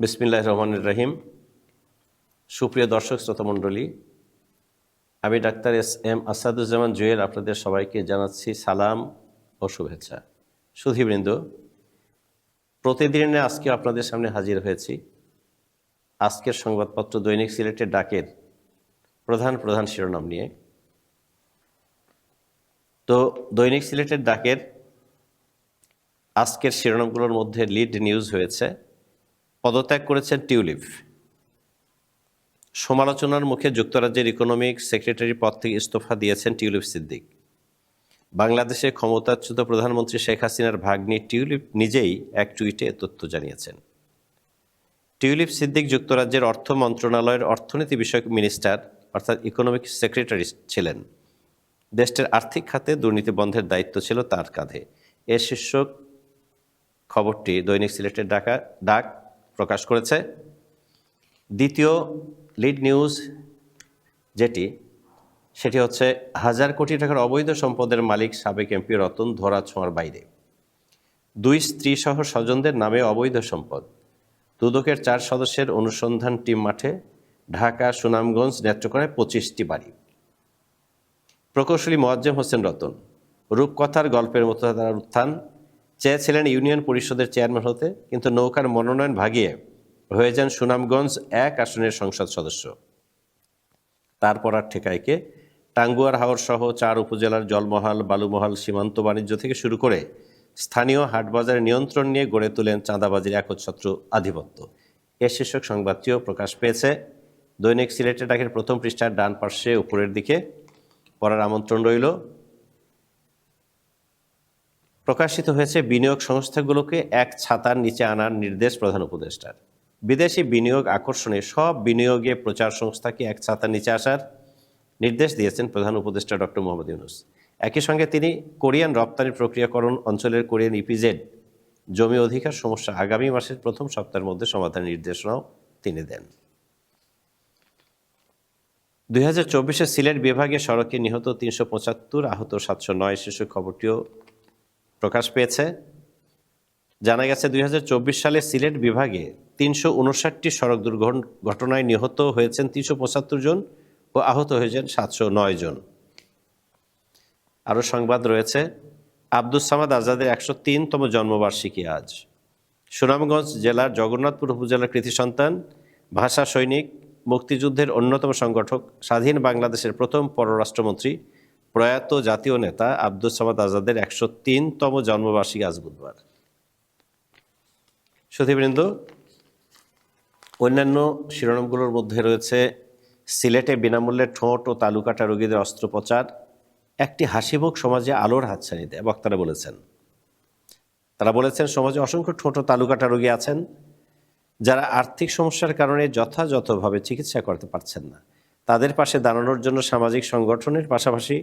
বিসমিল্লাহ রহমান রহিম। সুপ্রিয় দর্শক শ্রোতা মণ্ডলী আমি doctor S M Asaduzzaman Jewel আপনাদের সবাইকে জানাচ্ছি সালাম ও শুভেচ্ছা। সুধীবৃন্দ, প্রতিদিনে আজকে আপনাদের সামনে হাজির হয়েছি। আজকের সংবাদপত্র দৈনিক সিলেটের ডাকের প্রধান প্রধান শিরোনাম নিয়ে। তো দৈনিক সিলেটের ডাকের আজকের শিরোনামগুলোর মধ্যে লিড নিউজ হয়েছে। পদত্যাগ করেছেন টিউলিপ। সমালোচনার মুখে যুক্তরাজ্যের ইকোনমিক সেক্রেটারি পদ থেকে ইস্তফা দিয়েছেন টিউলিপ সিদ্দিক। বাংলাদেশে ক্ষমতাচ্যুত প্রধানমন্ত্রী শেখ হাসিনার ভাগ্নি টিউলিপ নিজেই এক টুইটে তথ্য জানিয়েছেন। টিউলিপ সিদ্দিক যুক্তরাজ্যের অর্থ মন্ত্রণালয়ের অর্থনীতি বিষয়ক মিনিস্টার অর্থাৎ ইকোনমিক সেক্রেটারি ছিলেন। দেশটির আর্থিক খাতে দুর্নীতি বন্ধের দায়িত্ব ছিল তার কাঁধে। এ শীর্ষক খবরটি দৈনিক সিলেটের ডাকা ডাক প্রকাশ করেছে। দ্বিতীয় লিড নিউজ যেটি, সেটি হচ্ছে, হাজার কোটি টাকার অবৈধ সম্পদের মালিক সাবেক এমপি রতন ধরা ছোঁয়ার বাইরে। দুই স্ত্রী সহ স্বজনদের নামে অবৈধ সম্পদ। দুদকের চার সদস্যের অনুসন্ধান টিম মাঠে, ঢাকা, সুনামগঞ্জ নেত্রকোনায় পঁচিশটি বাড়ি। প্রকৌশলী মোয়াজ্জেম হোসেন রতন, রূপকথার গল্পের মতো তার উত্থান চেয়েছিলেন ইউনিয়ন পরিষদের চেয়ারম্যান হতে, কিন্তু নৌকার মনোনয়ন ভাগিয়ে হয়ে যান সুনামগঞ্জ এক আসনের সংসদ সদস্য। তারপর আর ঠেকাইকে টাঙ্গুয়ার হাওর সহ চার উপজেলার জলমহাল, বালুমহাল সীমান্ত বাণিজ্য থেকে শুরু করে স্থানীয় হাটবাজারের নিয়ন্ত্রণ নিয়ে গড়ে তোলেন চাঁদাবাজির একচ্ছত্র আধিপত্য। এ শীর্ষক সংবাদটিও প্রকাশ পেয়েছে। দৈনিক সিলেটের ডাকের প্রথম পৃষ্ঠার ডান পার্শ্বে উপরের দিকে পড়ার আমন্ত্রণ রইল। প্রকাশিত হয়েছে বিনিয়োগ সংস্থাগুলোকে এক ছাতার নিচে আনার নির্দেশ প্রধান উপদেষ্টার। বিদেশি বিনিয়োগ আকর্ষণে সব বিনিয়োগে প্রচার সংস্থাকে এক ছাতার নিচে আসার নির্দেশ দিয়েছেন প্রধান উপদেষ্টা ডক্টর মোহাম্মদ ইউনুস। একই সঙ্গে তিনি কোরিয়ান রপ্তানি প্রক্রিয়াকরণ অঞ্চলের কোরিয়ান ইপিজেড জমি অধিকার সমস্যা আগামী মাসের প্রথম সপ্তাহের মধ্যে সমাধানের নির্দেশনাও তিনি দেন। দুই হাজার চব্বিশে সিলেট বিভাগে সড়কে নিহত তিনশো পঁচাত্তর আহত সাতশো নয় শিশু খবরটিও প্রকাশ পেয়েছে। জানা গেছে, দুই সালে সিলেট বিভাগে তিনশো উনষাটটি সড়ক দুর্ঘটনায় নিহত হয়েছেন তিনশো পঁচাত্তর জন ও আহত হয়েছেন সাতশো নয় জন। আরও সংবাদ রয়েছে, আব্দুস সামাদ আজাদের একশো তিনতম জন্মবার্ষিকী আজ। সুনামগঞ্জ জেলার জগন্নাথপুর উপজেলার কৃতি সন্তান, ভাষা সৈনিক, মুক্তিযুদ্ধের অন্যতম সংগঠক, স্বাধীন বাংলাদেশের প্রথম পররাষ্ট্রমন্ত্রী প্রয়াত জাতীয় নেতা আব্দুস সামাদ আজাদের একশো তিনতম জন্মবার্ষিকী আজ বুধবার। সুধীবৃন্দ অন্যান্য শিরোনামগুলোর মধ্যে রয়েছে সিলেটে বিনামূল্যে ঠোঁট ও তালুকাটা রোগীদের অস্ত্রোপচার, একটি হাসিমুখ সমাজে আলোর হাতছানি দেয় বক্তারা বলেছেন, তারা বলেছেন সমাজে অসংখ্য ঠোঁট ও তালুকাটা রোগী আছেন, যারা আর্থিক সমস্যার কারণে যথাযথভাবে চিকিৎসা করতে পারছেন না। তাদের পাশে দাঁড়ানোর জন্য সামাজিক সংগঠনের পাশাপাশি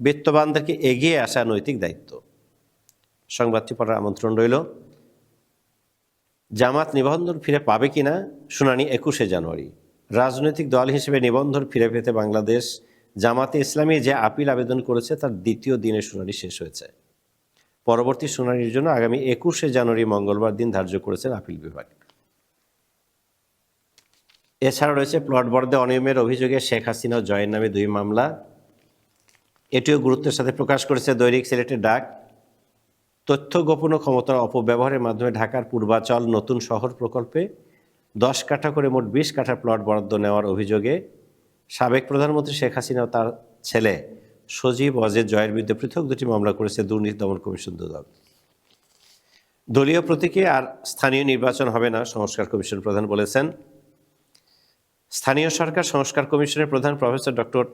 বিত্তবানদেরকে এগিয়ে আসা নৈতিক দায়িত্ব। সংবাদটি পড়ার আমন্ত্রণ রইল। জামাত নিবন্ধন ফিরে পাবে কিনা, শুনানি একুশে জানুয়ারি। রাজনৈতিক দল হিসেবে নিবন্ধন ফিরে পেতে বাংলাদেশ জামাতে ইসলামী যে আপিল আবেদন করেছে, তার দ্বিতীয় দিনের শুনানি শেষ হয়েছে। পরবর্তী শুনানির জন্য আগামী একুশে জানুয়ারি মঙ্গলবার দিন ধার্য করেছেন আপিল বিভাগ। এছাড়া রয়েছে প্লট বর্দে অনিয়মের অভিযোগে শেখ হাসিনা জয়ের নামে দুই মামলা। এটিও গুরুত্বের সাথে প্রকাশ করেছে দৈনিক সিলেটের ডাক। তথ্য গোপন ক্ষমতার অপব্যবহারের মাধ্যমে ঢাকার পূর্বাচল নতুন শহর প্রকল্পে দশ কাঠা করে মোট বিশ কাঠা প্লট বরাদ্দ নেওয়ার অভিযোগে সাবেক প্রধানমন্ত্রী শেখ হাসিনা তার ছেলে সজীব অজের জয়ের বিরুদ্ধে পৃথক দুটি মামলা করেছে দুর্নীতি দমন কমিশন দুদক। দলীয় প্রতীকে আর স্থানীয় নির্বাচন হবে না, সংস্কার কমিশন প্রধান বলেছেন। স্থানীয় সরকার সংস্কার কমিশনের প্রধান প্রফেসর ডক্টর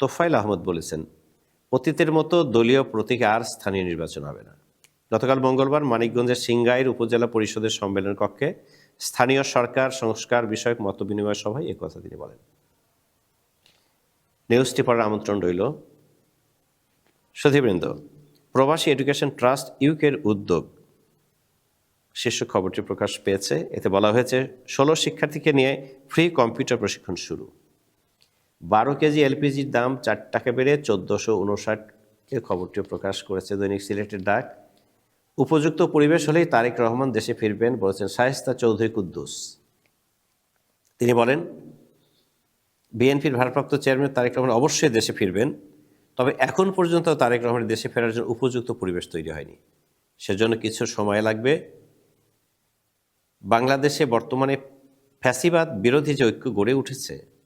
তোফাইল আহমদ বলেছেন। অতীতের মতো দলীয় প্রতীকে আর স্থানীয় নির্বাচন হবে না। গতকাল মঙ্গলবার মানিকগঞ্জের সিংগাইর উপজেলা পরিষদের সম্মেলন কক্ষে স্থানীয় সরকার, সংস্কার, বিষয়ক মতবিনিময় সভায় কথা তিনি বলেন। নিউজটি পড়ার আমন্ত্রণ রইল। সুধীবৃন্দ প্রবাসী এডুকেশন ট্রাস্ট ইউকের উদ্যোগ। শীর্ষ খবরটি প্রকাশ পেয়েছে। এতে বলা হয়েছে, ষোলো শিক্ষার্থীকে নিয়ে ফ্রি কম্পিউটার প্রশিক্ষণ শুরু। বারো কেজি এলপিজির দাম চার টাকা বেড়ে চোদ্দোশো উনষাটকে খবরটিও প্রকাশ করেছে দৈনিক সিলেটের ডাক। উপযুক্ত পরিবেশ হলেই তারেক রহমান দেশে ফিরবেন বলেছেন শায়েস্তা চৌধুরী কুদ্দুস। তিনি বলেন, বিএনপির ভারপ্রাপ্ত চেয়ারম্যান তারেক রহমান অবশ্যই দেশে ফিরবেন, তবে এখন পর্যন্ত তারেক রহমানের দেশে ফেরার জন্য উপযুক্ত পরিবেশ তৈরি হয়নি। সেজন্য কিছু সময় লাগবে। বাংলাদেশে বর্তমানে ফ্যাসিবাদ বিরোধী যে ঐক্য গড়ে উঠেছে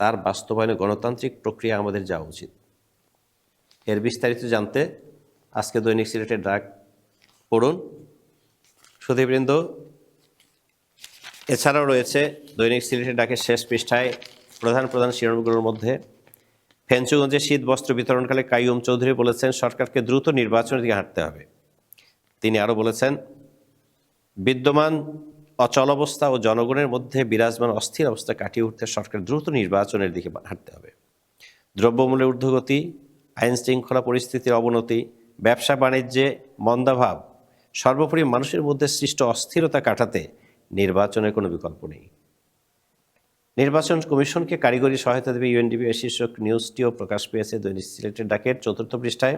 তার বাস্তবায়নে গণতান্ত্রিক প্রক্রিয়া আমাদের যাওয়া উচিত। এর বিস্তারিত জানতে আজকে দৈনিক সিলেটের ডাক পড়ুন। সুধীবৃন্দ, এছাড়াও রয়েছে দৈনিক সিলেটের ডাকের শেষ পৃষ্ঠায় প্রধান প্রধান শিরোনামগুলোর মধ্যে। ফেঞ্চুগঞ্জে শীত বস্ত্র বিতরণকালে কাইয়ুম চৌধুরী বলেছেন, সরকারকে দ্রুত নির্বাচনের দিকে হাঁটতে হবে। তিনি আরও বলেছেন, বিদ্যমান অচলাবস্থা ও জনগণের মধ্যে বিরাজমান অস্থির অবস্থা কাটিয়ে উঠতে সরকার দ্রুত নির্বাচনের দিকে হাঁটতে হবে। দ্রব্যমূল্যের ঊর্ধ্বগতি, আইন শৃঙ্খলা পরিস্থিতির অবনতি, ব্যবসা বাণিজ্যে মন্দাভাব, সর্বোপরি মানুষের মধ্যে সৃষ্ট অস্থিরতা কাটাতে নির্বাচনের কোনো বিকল্প নেই। নির্বাচন কমিশনকে কারিগরি সহায়তা দেবে ইউএনডিপি শীর্ষক নিউজটিও প্রকাশ পেয়েছে দৈনিক সিলেটের ডাকের চতুর্থ পৃষ্ঠায়।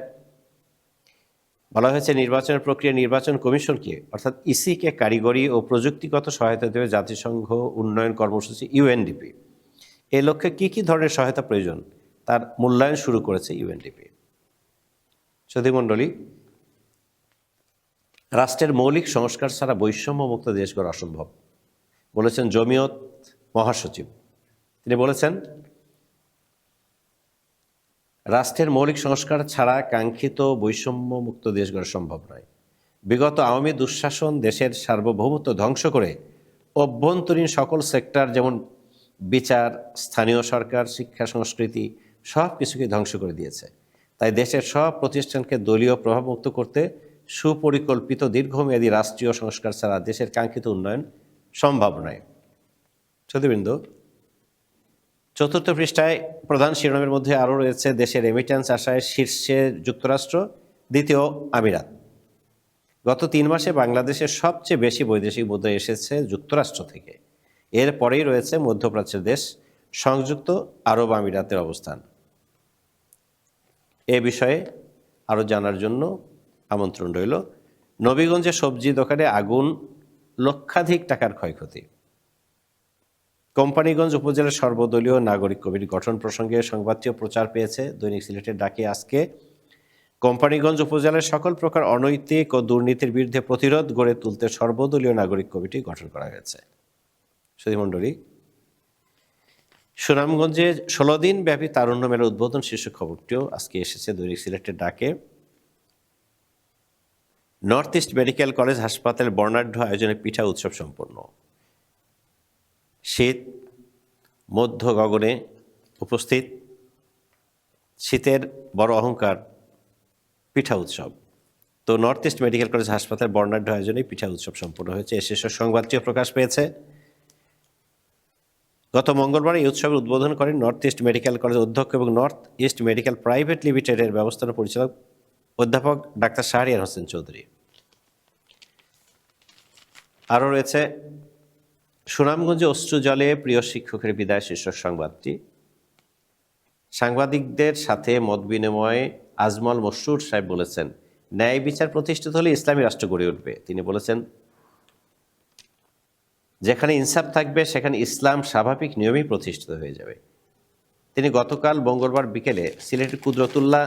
বলা হয়েছে নির্বাচনের প্রক্রিয়া নির্বাচন কমিশনকে, অর্থাৎ ইসিকে কারিগরি ও প্রযুক্তিগত সহায়তা দেবে জাতিসংঘ উন্নয়ন কর্মসূচি ইউএনডিপি। এই লক্ষ্যে কী কী ধরনের সহায়তা প্রয়োজন তার মূল্যায়ন শুরু করেছে ইউএনডিপি। সতীমণ্ডলী, রাষ্ট্রের মৌলিক সংস্কার ছাড়া বৈষম্যমুক্ত দেশ গড়া অসম্ভব। বলেছেন জমিয়ত মহাসচিব। তিনি বলেছেন রাষ্ট্রের মৌলিক সংস্কার ছাড়া কাঙ্ক্ষিত বৈষম্যমুক্ত দেশ গড়া সম্ভব নয়। বিগত আওয়ামী দুঃশাসন দেশের সার্বভৌমত্ব ধ্বংস করে অভ্যন্তরীণ সকল সেক্টর যেমন বিচার, স্থানীয় সরকার, শিক্ষা, সংস্কৃতি সব কিছুকে ধ্বংস করে দিয়েছে। তাই দেশের সব প্রতিষ্ঠানকে দলীয় প্রভাবমুক্ত করতে সুপরিকল্পিত দীর্ঘমেয়াদী রাষ্ট্রীয় সংস্কার ছাড়া দেশের কাঙ্ক্ষিত উন্নয়ন সম্ভব নয়। সতীবৃন্দ চতুর্থ পৃষ্ঠায় প্রধান শিরোনামের মধ্যে আরও রয়েছে দেশের রেমিট্যান্স আশায় শীর্ষে যুক্তরাষ্ট্র, দ্বিতীয় আমিরাত। গত তিন মাসে বাংলাদেশের সবচেয়ে বেশি বৈদেশিক মুদ্রা এসেছে যুক্তরাষ্ট্র থেকে। এরপরেই রয়েছে মধ্যপ্রাচ্যের দেশ, সংযুক্ত আরব আমিরাতের অবস্থান। এ বিষয়ে আরও জানার জন্য আমন্ত্রণ রইল। নবীগঞ্জে সবজি দোকানে আগুন, লক্ষাধিক টাকার ক্ষয়ক্ষতি। কোম্পানিগঞ্জ উপজেলার সর্বদলীয় নাগরিক কমিটি গঠন প্রসঙ্গে সংবাদটিও প্রচার পেয়েছে। দৈনিক সিলেটের ডাকে আজকে কোম্পানিগঞ্জ উপজেলার সকল প্রকার অনৈতিক ও দুর্নীতির বিরুদ্ধে প্রতিরোধ গড়ে তুলতে সর্বদলীয় নাগরিক কমিটি গঠন করা হয়েছে। সুধীমণ্ডলী সুনামগঞ্জে ষোলো দিন ব্যাপী তারুণ্য মেলার উদ্বোধন শীর্ষক খবরটিও আজকে এসেছে দৈনিক সিলেটের ডাকে। নর্থ ইস্ট মেডিকেল কলেজ হাসপাতাল বর্ণাঢ্য আয়োজনে পিঠা উৎসব সম্পন্ন। শীত, মধ্য গগনে উপস্থিত, শীতের বড় অহংকার, পিঠা উৎসব। তো নর্থ ইস্ট মেডিকেল কলেজ হাসপাতাল বর্ণাঢ্য আয়োজনে পিঠা উৎসব সম্পন্ন হয়েছে। এ শীর্ষক সংবাদটিও প্রকাশ পেয়েছে। গত মঙ্গলবার এই উৎসবের উদ্বোধন করেন নর্থ ইস্ট মেডিকেল কলেজ অধ্যক্ষ এবং নর্থ ইস্ট মেডিকেল প্রাইভেট লিমিটেডের ব্যবস্থাপনা পরিচালক অধ্যাপক ডাক্তার শাহরিয়ার হোসেন চৌধুরী। আরও রয়েছে সুনামগঞ্জে অশ্রু জলে প্রিয় শিক্ষকের বিদায় শীর্ষক সংবাদটি। সাংবাদিকদের সাথে মত বিনিময়ে আজমল মশরুর সাহেব বলেছেন, ন্যায় বিচার প্রতিষ্ঠিত হলে ইসলামী রাষ্ট্র গড়ে উঠবে। তিনি বলেছেন, যেখানে ইনসাফ থাকবে, সেখানে ইসলাম স্বাভাবিক নিয়মেই প্রতিষ্ঠিত হয়ে যাবে। তিনি গতকাল মঙ্গলবার বিকেলে সিলেটের কুদরতুল্লাহ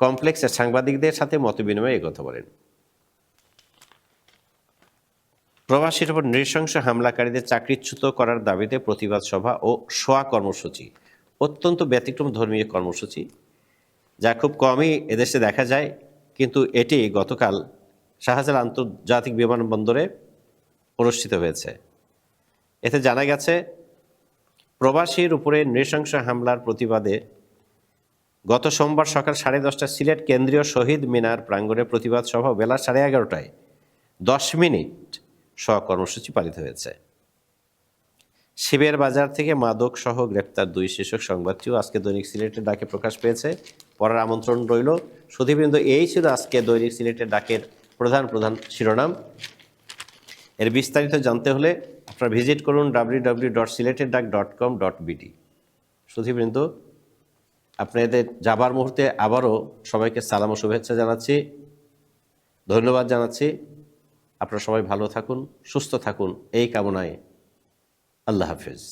কমপ্লেক্সের সাংবাদিকদের সাথে মত বিনিময়ে কথা বলেন। প্রবাসীর উপর নৃশংস হামলাকারীদের চাকরিচ্যুত করার দাবিতে প্রতিবাদ সভা ও সোয়া কর্মসূচি, অত্যন্ত ব্যতিক্রম ধর্মীয় কর্মসূচি, যা খুব কমই এদেশে দেখা যায়, কিন্তু এটি গতকাল শাহজালাল আন্তর্জাতিক বিমানবন্দরে অনুষ্ঠিত হয়েছে। এতে জানা গেছে, প্রবাসীর উপরে নৃশংস হামলার প্রতিবাদে গত সোমবার সকাল সাড়ে দশটা সিলেট কেন্দ্রীয় শহীদ মিনার প্রাঙ্গণে প্রতিবাদ সভা বেলা সাড়ে এগারোটায়। দশ মিনিট কর্মসূচি পালিত হয়েছে। শিবের বাজার থেকে মাদক সহ গ্রেপ্তার দুই শীর্ষক সংবাদটিও আজকে দৈনিক সিলেটের ডাকে প্রকাশ পেয়েছে। পড়ার আমন্ত্রণ রইল। সুধীবৃন্দ, এই ছিল আজকে দৈনিক সিলেটের ডাকের প্রধান প্রধান শিরোনাম। এর বিস্তারিত জানতে হলে আপনারা ভিজিট করুন ডাব্লিউ ডাব্লিউ ডট সিলেটের ডাক ডট কম ডট বিডি সুধীবৃন্দ আপনাদের যাবার মুহূর্তে আবারও সবাইকে সালাম ও শুভেচ্ছা জানাচ্ছি। ধন্যবাদ জানাচ্ছি। আপনারা সবাই ভালো থাকুন সুস্থ থাকুন। এই কামনায় আল্লাহ হাফেজ।